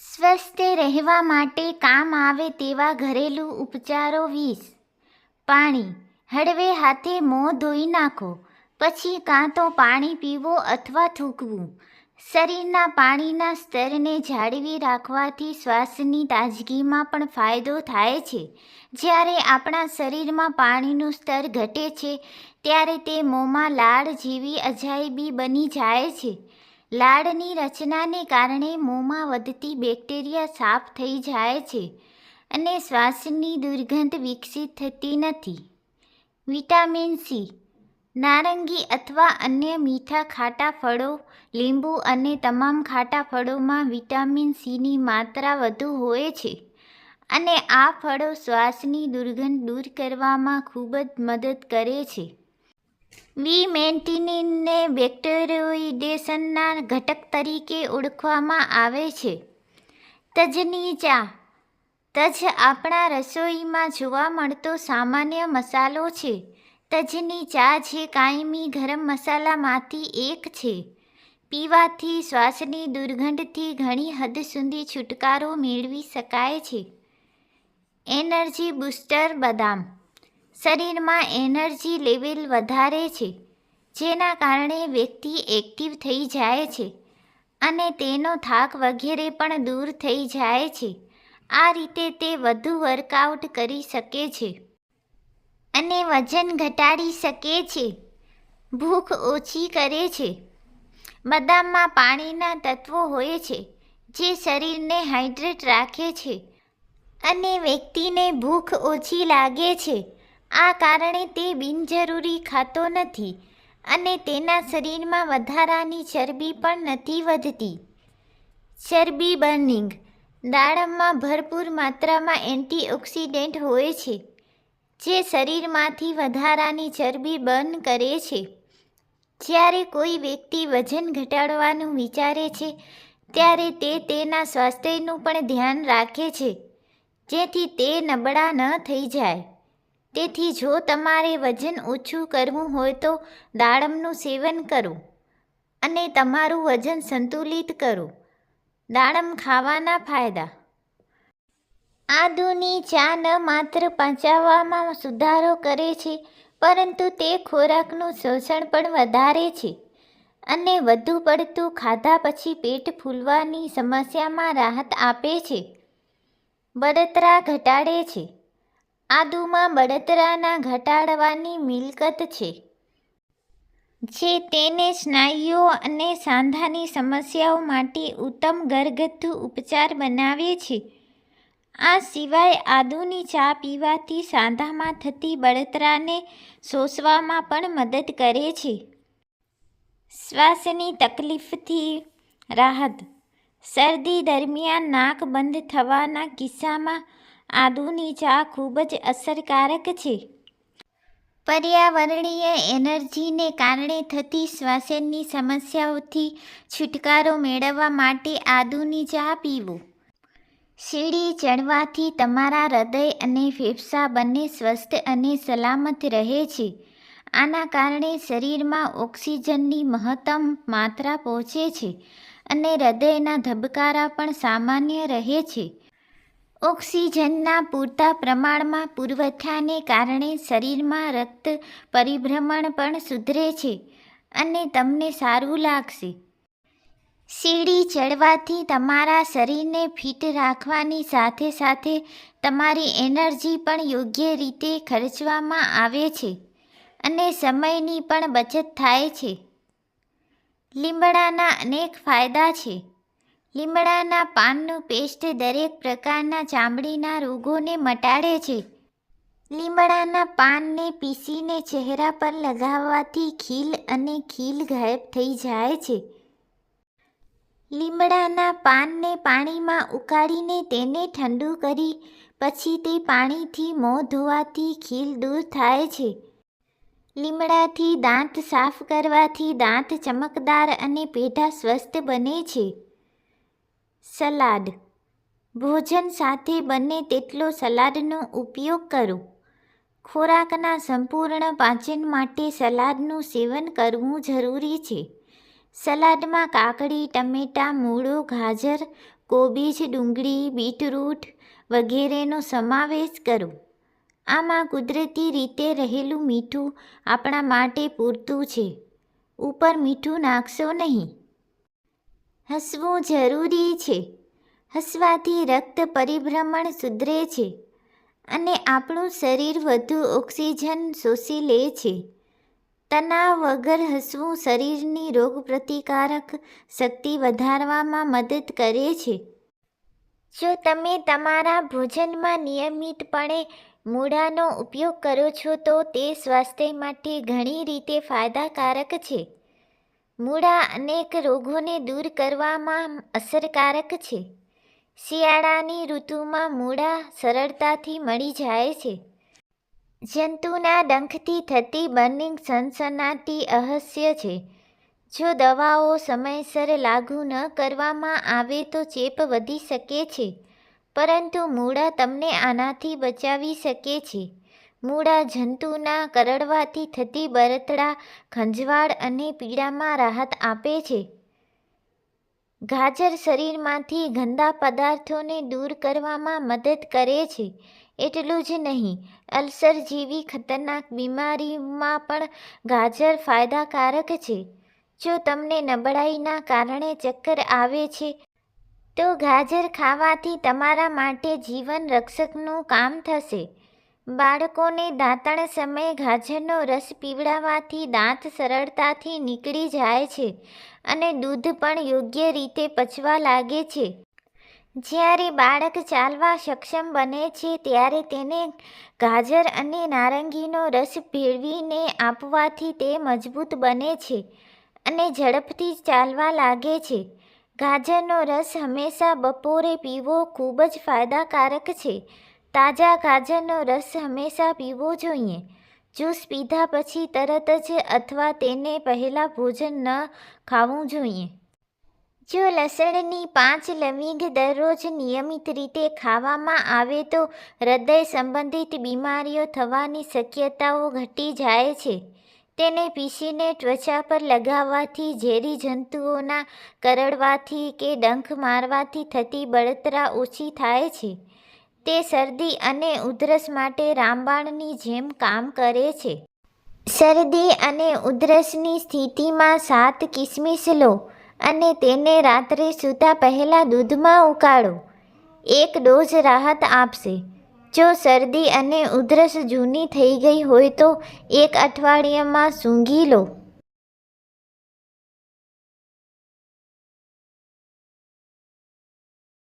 સ્વસ્થ રહેવા માટે કામ આવે તેવા ઘરેલું ઉપચારો વીસ. પાણી. હળવે હાથે મોં ધોઈ નાખો. પછી કાં તો પાણી પીવો અથવા થૂકવું. શરીરના પાણીના સ્તરને જાળવી રાખવાથી શ્વાસની તાજગીમાં પણ ફાયદો થાય છે. જ્યારે આપણા શરીરમાં પાણીનું સ્તર ઘટે છે, ત્યારે તે મોંમાં લાળ જેવી અજાયબી બની જાય છે. લાળની રચનાને કારણે મોંમાં વધતી બેક્ટેરિયા સાફ થઈ જાય છે અને શ્વાસની દુર્ગંધ વિકસિત થતી નથી. વિટામિન સી, નારંગી અથવા અન્ય મીઠા ખાટા ફળો, લીંબુ અને તમામ ખાટા ફળોમાં વિટામિન સીની માત્રા વધુ હોય છે અને આ ફળો શ્વાસની દુર્ગંધ દૂર કરવામાં ખૂબ જ મદદ કરે છે. વી મેન્ટિનિનને બેક્ટેરોઇડેશનના ઘટક તરીકે ઓળખવામાં આવે છે. તજની ચા. તજ આપણા રસોઈમાં જોવા મળતો સામાન્ય મસાલો છે. તજની ચા જે કાયમી ગરમ મસાલામાંથી એક છે. પીવાથી શ્વાસની દુર્ગંધથી ઘણી હદ સુધી છુટકારો મેળવી શકાય છે. એનર્જી બૂસ્ટર બદામ. શરીરમાં એનર્જી લેવલ વધારે છે, જેના કારણે વ્યક્તિ એક્ટિવ થઈ જાય છે અને તેનો થાક વગેરે પણ દૂર થઈ જાય છે. આ રીતે તે વધુ વર્કઆઉટ કરી શકે છે અને વજન ઘટાડી શકે છે. ભૂખ ઓછી કરે છે. બદામમાં પાણીના તત્વો હોય છે, જે શરીરને હાઇડ્રેટ રાખે છે અને વ્યક્તિને ભૂખ ઓછી લાગે છે. આ કારણે તે બિનજરૂરી ખાતો નથી અને તેના શરીરમાં વધારાની ચરબી પણ નથી વધતી. ચરબી બર્નિંગ દાડમમાં ભરપૂર માત્રામાં એન્ટીઓક્સિડન્ટ હોય છે, જે શરીરમાંથી વધારાની ચરબી બર્ન કરે છે. જ્યારે કોઈ વ્યક્તિ વજન ઘટાડવાનું વિચારે છે, ત્યારે તે તેના સ્વાસ્થ્યનું પણ ધ્યાન રાખે છે, જેથી તે નબળા ન થઈ જાય. તેથી જો તમારે વજન ઓછું કરવું હોય તો દાડમનું સેવન કરો અને તમારું વજન સંતુલિત કરો. દાડમ ખાવાના ફાયદા. આદુની ચા ન માત્ર પચાવવામાં સુધારો કરે છે, પરંતુ તે ખોરાકનું શોષણ પણ વધારે છે અને વધુ પડતું ખાધા પછી પેટ ફૂલવાની સમસ્યામાં રાહત આપે છે. બળતરા ઘટાડે છે. આદુમાં બળતરાના ઘટાડવાની મિલકત છે. જે તેને સ્નાયુઓ અને સાંધાની સમસ્યાઓ માટે ઉત્તમ ઘરગથ્થુ ઉપચાર બનાવે છે. આ સિવાય આદુની ચા પીવાથી સાંધામાં થતી બળતરાને શોષવામાં પણ મદદ કરે છે. શ્વાસની તકલીફથી રાહત. શરદી દરમિયાન નાક બંધ થવાના કિસ્સામાં આદુની ચા ખૂબ જ અસરકારક છે. પર્યાવરણીય એનર્જીને કારણે થતી શ્વાસનની સમસ્યાઓથી છુટકારો મેળવવા માટે આદુની ચા પીવો. સીડી ચડવાથી તમારા હૃદય અને ફેફસા બંને સ્વસ્થ અને સલામત રહે છે. આના કારણે શરીરમાં ઓક્સિજનની મહત્તમ માત્રા પહોંચે છે અને હૃદયના ધબકારા પણ સામાન્ય રહે છે. ઓક્સિજનના પૂરતા પ્રમાણમાં પુરવઠાને કારણે શરીરમાં રક્ત પરિભ્રમણ પણ સુધરે છે અને તમને સારું લાગશે. સીડી ચડવાથી તમારા શરીરને ફિટ રાખવાની સાથે સાથે તમારી એનર્જી પણ યોગ્ય રીતે ખર્ચવામાં આવે છે અને સમયની પણ બચત થાય છે. લીમડાના અનેક ફાયદા છે. લીમડાના પાનનું પેસ્ટ દરેક પ્રકારના ચામડીના રોગોને મટાડે છે. લીમડાના પાનને પીસીને ચહેરા પર લગાવવાથી ખીલ અને ખીલ ગાયબ થઈ જાય છે. લીમડાના પાનને પાણીમાં ઉકાળીને તેને ઠંડુ કરી, પછી તે પાણીથી મોં ધોવાથી ખીલ દૂર થાય છે. લીમડાથી દાંત સાફ કરવાથી દાંત ચમકદાર અને પેઢા સ્વસ્થ બને છે. સલાડ. ભોજન સાથે બને તેટલો સલાડનો ઉપયોગ કરો. ખોરાકના સંપૂર્ણ પાચન માટે સલાડનું સેવન કરવું જરૂરી છે. સલાડમાં કાકડી, ટમેટાં, મૂળો, ગાજર, કોબીજ, ડુંગળી, બીટરૂટ વગેરેનો સમાવેશ કરો. આમાં કુદરતી રીતે રહેલું મીઠું આપણા માટે પૂરતું છે. ઉપર મીઠું નાખશો નહીં. હસવું જરૂરી છે. હસવાથી રક્ત પરિભ્રમણ સુધરે છે અને આપણું શરીર વધુ ઓક્સિજન શોષી લે છે. તણાવ વગર હસવું શરીરની રોગપ્રતિકારક શક્તિ વધારવામાં મદદ કરે છે. જો તમે તમારા ભોજનમાં નિયમિતપણે મૂળાનો ઉપયોગ કરો છો તો તે સ્વાસ્થ્ય માટે ઘણી રીતે ફાયદાકારક છે. મૂળા અનેક રોગોને દૂર કરવામાં અસરકારક છે. શિયાળાની ઋતુમાં મૂળા સરળતાથી મળી જાય છે. જંતુના ડંખથી થતી બર્નિંગ સનસનાટી અહસ્ય છે. જો દવાઓ સમયસર લાગુ ન કરવામાં આવે તો ચેપ વધી શકે છે. પરંતુ મૂળા તમને આનાથી બચાવી શકે છે. મૂળા જંતુના કરડવાથી થતી બરતડા ખંજવાળ અને પીડામાં રાહત આપે છે. ગાજર શરીરમાંથી ગંદા પદાર્થોને દૂર કરવામાં મદદ કરે છે. એટલું જ નહીં, અલ્સર જેવી ખતરનાક બીમારીમાં પણ ગાજર ફાયદાકારક છે. જો તમને નબળાઈના કારણે ચક્કર આવે છે, તો ગાજર ખાવાથી તમારા માટે જીવન રક્ષકનું કામ થશે. બાળકોને દાંતણ સમયે ગાજરનો રસ પીવડાવવાથી દાંત સરળતાથી નીકળી જાય છે અને દૂધ પણ યોગ્ય રીતે પચવા લાગે છે. જ્યારે બાળક ચાલવા સક્ષમ બને છે ત્યારે તેને ગાજર અને નારંગીનો રસ ભેળવીને આપવાથી તે મજબૂત બને છે અને ઝડપથી ચાલવા લાગે છે. ગાજરનો રસ હંમેશા બપોરે પીવો ખૂબ જ ફાયદાકારક છે તાજા ગાજરનો રસ હંમેશા પીવો જોઈએ. જ્યુસ પીધા પછી તરત જ અથવા તેને પહેલાં ભોજન ન ખાવું જોઈએ. જો લસણની પાંચ લવિંગ દરરોજ નિયમિત રીતે ખાવામાં આવે તો હૃદય સંબંધિત બીમારીઓ થવાની શક્યતાઓ ઘટી જાય છે. તેને પીસીને ત્વચા પર લગાવવાથી ઝેરી જંતુઓના કરડવાથી કે ડંખ મારવાથી થતી બળતરા ઓછી થાય છે. તે શરદી અને ઉધરસ માટે રામબાણની જેમ કામ કરે છે. શરદી અને ઉધરસની સ્થિતિમાં સાત કિસમિસ લો અને તેને રાત્રે સૂતા પહેલાં દૂધમાં ઉકાળો. એક ડોઝ રાહત આપશે. જો શરદી અને ઉધરસ જૂની થઈ ગઈ હોય તો એક અઠવાડિયામાં સૂંઘી લો.